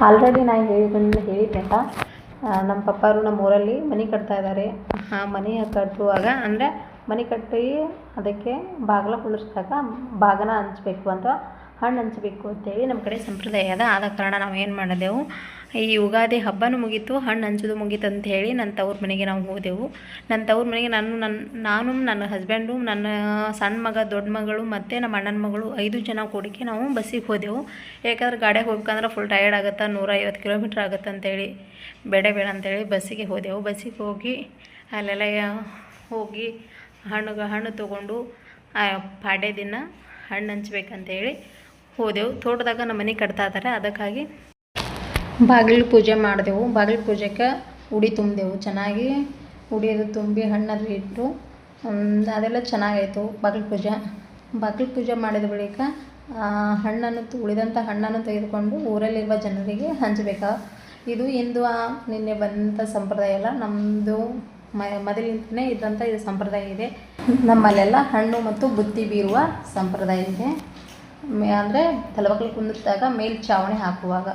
Already ನಾ ಹೇಳಿದ್ದನ್ನು ಹೇಳಿದ್ನಲ್ಲ ನಮ್ಮ ಪಪ್ಪಾರು ನಮ್ಮ ಊರಲ್ಲಿ ಮನೆ ಕಟ್ತಾ ಇದ್ದಾರೆ ಆ, ಮನೆ ಕಟ್ಟುವಾಗ ಅಂದರೆ ಮನೆ ಕಟ್ಟಿ ಅದಕ್ಕೆ ಬಾಗಿಲ ಕುಳ್ಳಿಸ್ದಾಗ ಬಾಗಿನ ಹಂಚ್ಬೇಕು ಅಂತ ಹಣ್ಣು ಹಂಚಬೇಕು ಅಂತೇಳಿ ನಮ್ಮ ಕಡೆ ಸಂಪ್ರದಾಯ ಅದ ಆದ ಕಾರಣ ನಾವು ಏನು ಮಾಡಿದೆವು? ಈ ಯುಗಾದಿ ಹಬ್ಬನೂ ಮುಗೀತು, ಹಣ್ಣು ಹಂಚೋದು ಮುಗೀತು ಅಂತ ಹೇಳಿ ನನ್ನ ತವ್ರ ಮನೆಗೆ ನಾವು ಹೋದೆವು. ನನ್ನ ತವ್ರ ಮನೆಗೆ ನಾನು ನನ್ನ ನಾನು, ನನ್ನ ಹಸ್ಬೆಂಡು ನನ್ನ ಸಣ್ಣ ಮಗ, ದೊಡ್ಡ ಮಗಳು ಮತ್ತು ನಮ್ಮ ಅಣ್ಣನ ಮಗಳು ಐದು ಜನ ಕೂಡಿಕೆ ನಾವು ಬಸ್ಸಿಗೆ ಹೋದೆವು. ಯಾಕಂದ್ರೆ ಗಾಡಿಯಾಗ ಹೋಗ್ಬೇಕಂದ್ರೆ ಫುಲ್ ಟಯರ್ಡ್ ಆಗುತ್ತೆ, ನೂರೈವತ್ತು ಕಿಲೋಮೀಟ್ರ್ ಆಗುತ್ತೆ ಅಂತೇಳಿ, ಬೇಡ ಬೇಡ ಅಂತೇಳಿ ಬಸ್ಸಿಗೆ ಹೋದೆವು. ಬಸ್ಸಿಗೆ ಹೋಗಿ ಅಲ್ಲೆಲ್ಲ ಹೋಗಿ ಹಣ್ಣುಗ ಹಣ್ಣು ತೊಗೊಂಡು ಪಾಡ್ಯ ದಿನ ಹಣ್ಣು ಹಂಚ್ಬೇಕಂತೇಳಿ ಹೋದೆವು. ತೋಟದಾಗ ನಮ್ಮ ಮನೆ ಕಟ್ತಾ ಇದ್ದಾರೆ ಅದಕ್ಕಾಗಿ ಬಾಗಿಲು ಪೂಜೆ ಮಾಡಿದೆವು. ಬಾಗಿಲು ಪೂಜೆಗೆ ಉಡಿ ತುಂಬಿದೆವು. ಚೆನ್ನಾಗಿ ಉಡಿ ಅದು ತುಂಬಿ ಹಣ್ಣಲ್ಲಿ ಇಟ್ಟು ಅದೆಲ್ಲ ಚೆನ್ನಾಗಾಯಿತು ಬಾಗಿಲು ಪೂಜೆ. ಬಾಗಿಲು ಪೂಜೆ ಮಾಡಿದ ಬಳಿಕ ಹಣ್ಣನ್ನು ಉಳಿದಂಥ ಹಣ್ಣನ್ನು ತೆಗೆದುಕೊಂಡು ಊರಲ್ಲಿರುವ ಜನರಿಗೆ ಹಂಚಬೇಕು. ಇದು ಇಂದು ನಿನ್ನೆ ಬಂದಂಥ ಸಂಪ್ರದಾಯ ಅಲ್ಲ. ನಮ್ಮದು ಮ ಮೊದಲಿಂದಲೇ ಇದ್ದಂಥ ಇದು ಸಂಪ್ರದಾಯ ಇದೆ. ನಮ್ಮಲ್ಲೆಲ್ಲ ಹಣ್ಣು ಮತ್ತು ಬುತ್ತಿ ಬೀರುವ ಸಂಪ್ರದಾಯ ಇದೆ. ಅಂದರೆ ತಲಬಕಲು ಮೇಲ್ ಚಾವಣಿ ಹಾಕುವಾಗ.